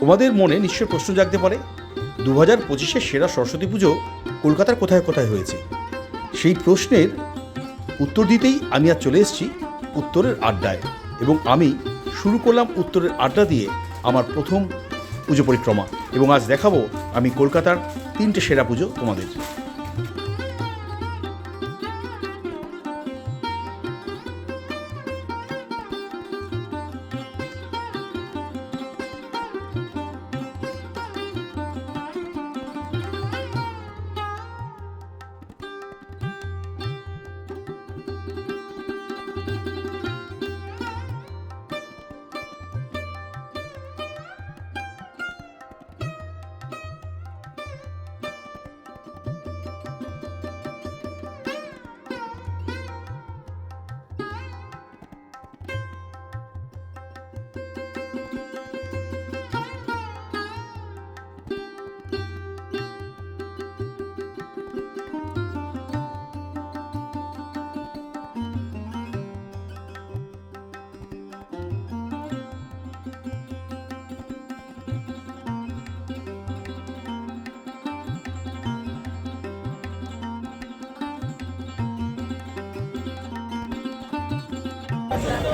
তোমাদের মনে নিশ্চয় প্রশ্ন জাগতে পারে? দু হাজার পঁচিশের সেরা সরস্বতী পুজো কলকাতার কোথায় কোথায় হয়েছে? সেই প্রশ্নের উত্তর দিতেই আমি আর চলে এসেছি উত্তরের আড্ডায় এবং আমি শুরু করলাম উত্তরের আড্ডা দিয়ে আমার প্রথম পুজো পরিক্রমা এবং আজ দেখাবো আমি কলকাতার তিনটে সেরা পুজো তোমাদের।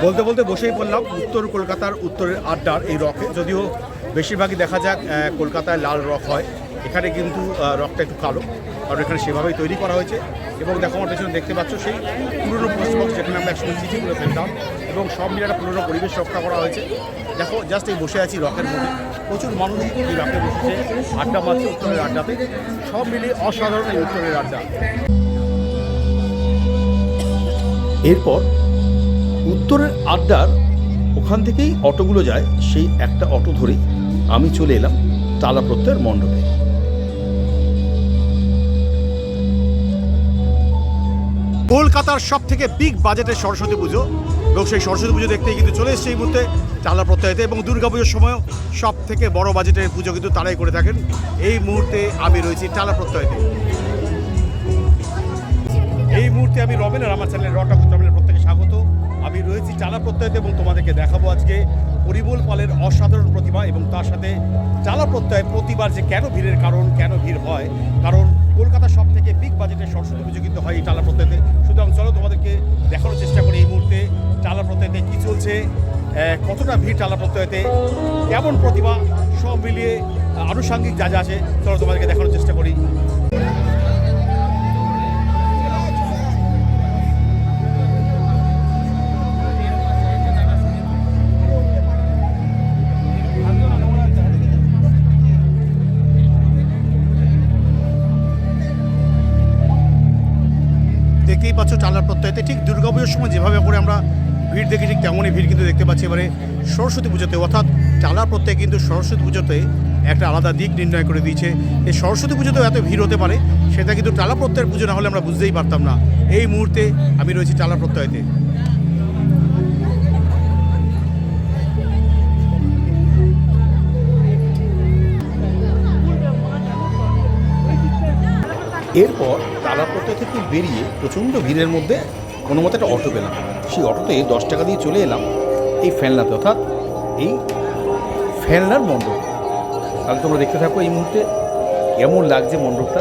বলতে বলতে বসেই পড়লাম উত্তর কলকাতার উত্তরের আড্ডার এই রকে। যদিও বেশিরভাগই দেখা যাক কলকাতায় লাল রক হয়। এখানে কিন্তু রকটা একটু কালো, কারণ এখানে সেভাবেই তৈরি করা হয়েছে। এবং দেখো আমার পেছনে দেখতে পাচ্ছ সেই পুরনো পোস্ট বক্স যেখানে আমরা একসঙ্গে চিঠি করে ফেলতাম এবং সব মিলে একটা পুরনো পরিবেশ রক্ষা করা হয়েছে। দেখো জাস্ট এই বসে আছি রকের মধ্যে। প্রচুর মানুষ এই রকে বসেছে, আড্ডা মারছে উত্তরের আড্ডাতে। সব মিলিয়ে অসাধারণ এই উত্তরের আড্ডা। এরপর উত্তরের আড্ডার ওখান থেকেই অটোগুলো যায়, সেই একটা অটো ধরেই আমি চলে এলাম তালা প্রত্যয়ের মণ্ডপে। কলকাতার সব থেকে বিগ বাজেটের সরস্বতী পুজো। এবং সেই সরস্বতী পুজো দেখতেই কিন্তু চলে এসছে এই মুহূর্তে টালা প্রত্যয়তে। এবং দুর্গা পুজোর সময়ও সব থেকে বড় বাজেটের পুজো কিন্তু তারাই করে থাকেন। এই মুহূর্তে আমি রয়েছি টালা প্রত্যয়তে। মুহূর্তে আমি রবেন আর আমার চ্যানেলের রটা রবেনের প্রত্যেকে স্বাগত। আমি রয়েছি চালা প্রত্যয়তে এবং তোমাদেরকে দেখাবো আজকে পরিমল পালের অসাধারণ প্রতিভা এবং তার সাথে চালা প্রত্যয় প্রতিবার যে কেন ভিড়ের কারণ, কেন ভিড় হয়, কারণ কলকাতা সব থেকে বিগ বাজেটের সরস্বতী পুজো কিন্তু হয় এই চালা প্রত্যয়তে। সুতরাং চলো তোমাদেরকে দেখানোর চেষ্টা করি এই মুহূর্তে চালা প্রত্যয়তে কী চলছে কতটা ভিড় চালা প্রত্যয়তে, কেমন প্রতিভা সব মিলিয়ে আনুষাঙ্গিক যা যা আছে, চলো তোমাদেরকে দেখানোর চেষ্টা করি। পাচ্ছ চালার প্রত্যয়তে ঠিক দুর্গাপুজোর সময় যেভাবে করে আমরা ভিড় দেখি, ঠিক তেমনই ভিড় কিন্তু দেখতে পাচ্ছি। এবারে সরস্বতী পুজোতে, অর্থাৎ চালার প্রত্যয় কিন্তু সরস্বতী পুজোতে একটা আলাদা দিক নির্ণয় করে দিয়েছে। এই সরস্বতী পুজোতেও এত ভিড় হতে পারে, সেটা কিন্তু টালা প্রত্যয়ের পুজো না হলে আমরা বুঝতেই পারতাম না। এই মুহূর্তে আমি রয়েছি টালা প্রত্যয়তে। এরপর প্রত্যয় থেকে বেরিয়ে প্রচণ্ড ভিড়ের মধ্যে কোনো মতো একটা অটো পেলাম। সেই অটোতে দশ টাকা দিয়ে চলে এলাম এই ফেলনাতে, অর্থাৎ এই ফেলনার মণ্ডপ। তাহলে তোমরা দেখতে থাকো এই মুহূর্তে কেমন লাগছে মণ্ডপটা।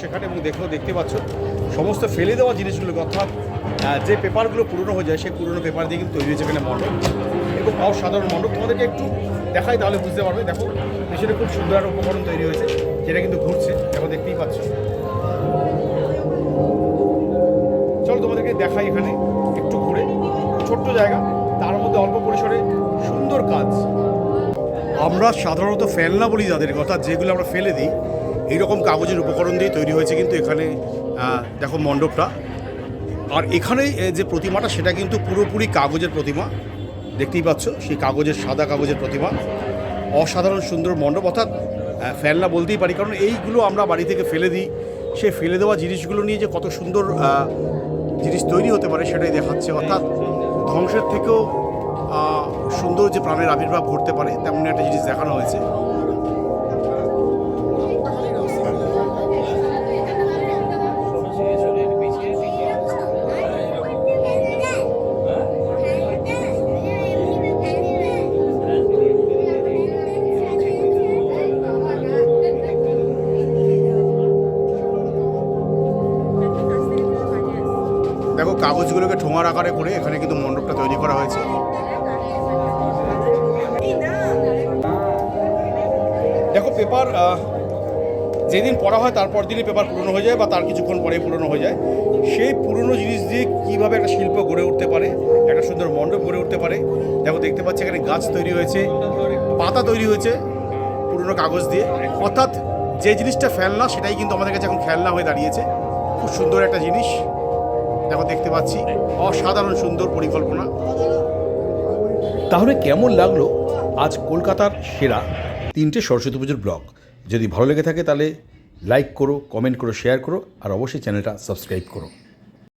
সেখানে এবং দেখেও দেখতে পাচ্ছ, সমস্ত ফেলে দেওয়া জিনিসগুলো, অর্থাৎ যে পেপারগুলো পুরনো হয়ে যায়, সেই পুরনো পেপার দিয়ে কিন্তু তৈরি হয়েছে এখানে মণ্ডপ। এবং অসাধারণ মণ্ডপ। তোমাদেরকে একটু দেখাই তাহলে বুঝতে পারবে। দেখো, পেছনে খুব সুন্দর একটা উপকরণ তৈরি হয়েছে, যেটা কিন্তু ঘুরছে। দেখো, দেখতেই পাচ্ছ। চলো, তোমাদেরকে দেখাই এখানে একটু ঘুরে। ছোট্ট জায়গা, তার মধ্যে অল্প পরিসরে সুন্দর কাজ। আমরা সাধারণত ফেলনা বলি যাদের অর্থাৎ যেগুলো আমরা ফেলে দিই এইরকম কাগজের উপকরণ দিয়ে তৈরি হয়েছে কিন্তু এখানে দেখো মণ্ডপটা। আর এখানে যে প্রতিমাটা, সেটা কিন্তু পুরোপুরি কাগজের প্রতিমা। দেখতেই পাচ্ছ, সেই কাগজের, সাদা কাগজের প্রতিমা। অসাধারণ সুন্দর মণ্ডপ, অর্থাৎ ফেলনা বলতেই পারি, কারণ এইগুলো আমরা বাড়ি থেকে ফেলে দিই। সে ফেলে দেওয়া জিনিসগুলো নিয়ে যে কত সুন্দর জিনিস তৈরি হতে পারে, সেটাই দেখাচ্ছে। অর্থাৎ, ধ্বংসের থেকেও সুন্দর যে প্রাণের আবির্ভাব ঘটতে পারে তেমন একটা জিনিস দেখানো হয়েছে। দেখো কাগজগুলোকে ঠোঙার আকারে করে এখানে কিন্তু মণ্ডপটা তৈরি করা হয়েছে। দেখো পেপার যেদিন পড়া হয় তারপর দিনই পেপার পুরনো হয়ে যায় বা তার কিছুক্ষণ পরে পুরনো হয়ে যায়। সেই পুরনো জিনিস দিয়ে কীভাবে একটা শিল্প গড়ে উঠতে পারে, একটা সুন্দর মণ্ডপ গড়ে উঠতে পারে, দেখো দেখতে পাচ্ছি এখানে গাছ তৈরি হয়েছে, পাতা তৈরি হয়েছে পুরনো কাগজ দিয়ে। অর্থাৎ যে জিনিসটা ফেলনা সেটাই কিন্তু আমাদের কাছে এখন খেলনা হয়ে দাঁড়িয়েছে। খুব সুন্দর একটা জিনিস। দেখো দেখতে পাচ্ছি, অসাধারণ সুন্দর পরিকল্পনা। তাহলে কেমন লাগল আজ কলকাতার সেরা তিনটে সরস্বতী পুজোর ব্লগ? যদি ভালো লেগে থাকে তাহলে লাইক করো কমেন্ট করো শেয়ার করো, আর অবশ্যই চ্যানেলটা সাবস্ক্রাইব করো।